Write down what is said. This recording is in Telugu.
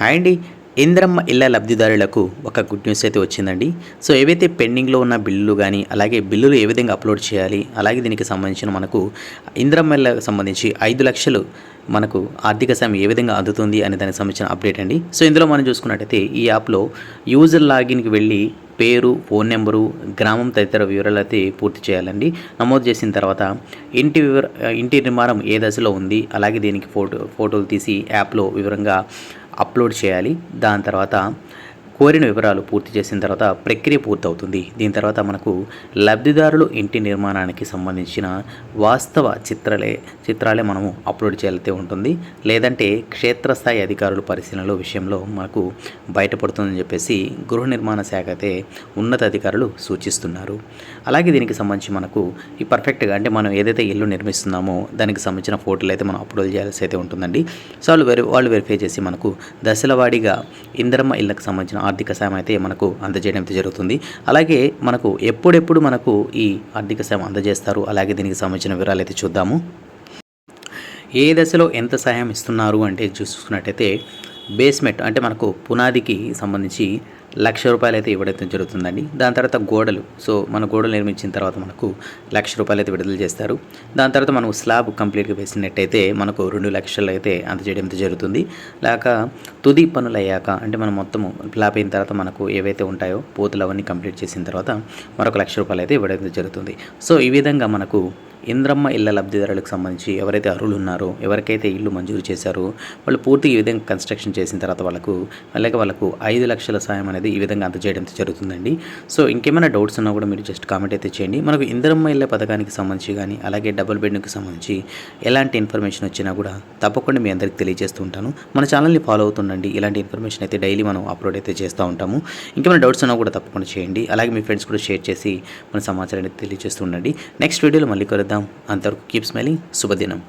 హాయ్ అండి ఇంద్రమ్మ ఇళ్ళ లబ్ధిదారులకు ఒక గుడ్ న్యూస్ అయితే వచ్చిందండి. సో ఏవైతే పెండింగ్లో ఉన్న బిల్లులు కానీ అలాగే బిల్లులు ఏ విధంగా అప్లోడ్ చేయాలి అలాగే దీనికి సంబంధించిన మనకు ఇంద్రమ్మ ఇళ్ళకు సంబంధించి ఐదు లక్షలు మనకు ఆర్థిక సాయం ఏ విధంగా అందుతుంది అనే దానికి సంబంధించిన అప్డేట్ అండి. సో ఇందులో మనం చూసుకున్నట్టయితే ఈ యాప్లో యూజర్ లాగిన్కి వెళ్ళి పేరు ఫోన్ నెంబరు గ్రామం తదితర వివరాలు అయితే పూర్తి చేయాలండి. నమోదు చేసిన తర్వాత ఇంటి వివర ఇంటి నిర్మాణం ఏ దశలో ఉంది అలాగే దీనికి ఫోటో ఫోటోలు తీసి యాప్లో వివరంగా అప్లోడ్ చేయాలి. దాని తర్వాత కోరిన వివరాలు పూర్తి చేసిన తర్వాత ప్రక్రియ పూర్తవుతుంది. దీని తర్వాత మనకు లబ్ధిదారులు ఇంటి నిర్మాణానికి సంబంధించిన వాస్తవ చిత్రలే చిత్రాలే మనము అప్లోడ్ చేయాల్సి ఉంటుంది. లేదంటే క్షేత్రస్థాయి అధికారుల పరిశీలనలో విషయంలో మనకు బయటపడుతుందని చెప్పేసి గృహ నిర్మాణ శాఖ అయితే ఉన్నత అధికారులు సూచిస్తున్నారు. అలాగే దీనికి సంబంధించి మనకు ఈ పర్ఫెక్ట్గా అంటే మనం ఏదైతే ఇల్లు నిర్మిస్తున్నామో దానికి సంబంధించిన ఫోటోలు అయితే మనం అప్లోడ్ చేయాల్సి అయితే ఉంటుందండి. సో వాళ్ళు వెరి వాళ్ళు వెరిఫై చేసి మనకు దశలవాడిగా వారీగా ఇంద్రమ్మ ఇళ్ళకి సంబంధించిన ఆర్థిక సాయం అయితే మనకు అందజేయడం అయితే జరుగుతుంది. అలాగే మనకు ఎప్పుడెప్పుడు మనకు ఈ ఆర్థిక సాయం అందజేస్తారు? అలాగే దీనికి సంబంధించిన వివరాలు అయితే చూద్దాము. ఏ దశలో ఎంత సహాయం ఇస్తున్నారు అంటే చూసుకున్నట్టయితే బేస్మెంట్ అంటే మనకు పునాదికి సంబంధించి లక్ష రూపాయలు అయితే ఇవ్వడం జరుగుతుందండి. దాని తర్వాత గోడలు. సో మన గోడలు నిర్మించిన తర్వాత మనకు లక్ష రూపాయలు అయితే విడుదల చేస్తారు. దాని తర్వాత మనం స్లాబ్ కంప్లీట్గా వేసినట్టయితే మనకు రెండు లక్షలు అయితే అందజేయడం జరుగుతుంది. లేక తుది పనులు అయ్యాక అంటే మనం మొత్తము ప్లాప్ అయిన తర్వాత మనకు ఏవైతే ఉంటాయో పోతులు అవన్నీ కంప్లీట్ చేసిన తర్వాత మరొక లక్ష రూపాయలు అయితే ఇవ్వడం జరుగుతుంది. సో ఈ విధంగా మనకు ఇంద్రమ్మ ఇళ్ళ లబ్ధిదారులకు సంబంధించి ఎవరైతే అర్హులు ఉన్నారో ఎవరికైతే ఇల్లు మంజూరు చేశారో వాళ్ళు పూర్తిగా ఈ విధంగా కన్స్ట్రక్షన్ చేసిన తర్వాత వాళ్ళకు అలాగే వాళ్ళకు ఐదు లక్షల సాయం అనేది ఈ విధంగా అందజేయడం జరుగుతుందండి. సో ఇంకేమైనా డౌట్స్ ఉన్నా కూడా మీరు జస్ట్ కామెంట్ అయితే చేయండి. మనకు ఇంద్రమ్మ ఇళ్ళ పథకానికి సంబంధించి కానీ అలాగే డబుల్ బెడ్కి సంబంధించి ఎలాంటి ఇన్ఫర్మేషన్ వచ్చినా కూడా తప్పకుండా మీ అందరికి తెలియజేస్తూ ఉంటాను. మన ఛానల్ని ఫాలో అవుతుండండి. ఇలాంటి ఇన్ఫర్మేషన్ అయితే డైలీ మనం అప్లోడ్ అయితే చేస్తూ ఉంటాము. ఇంకేమైనా డౌట్స్ ఉన్నా కూడా తప్పకుండా చేయండి. అలాగే మీ ఫ్రెండ్స్ కూడా షేర్ చేసి మన సమాచారాన్ని తెలియజేస్తూ ఉండండి. నెక్స్ట్ వీడియోలో మళ్ళీ కలుద్దాం. Adam Antar keep smelling Subhadinam.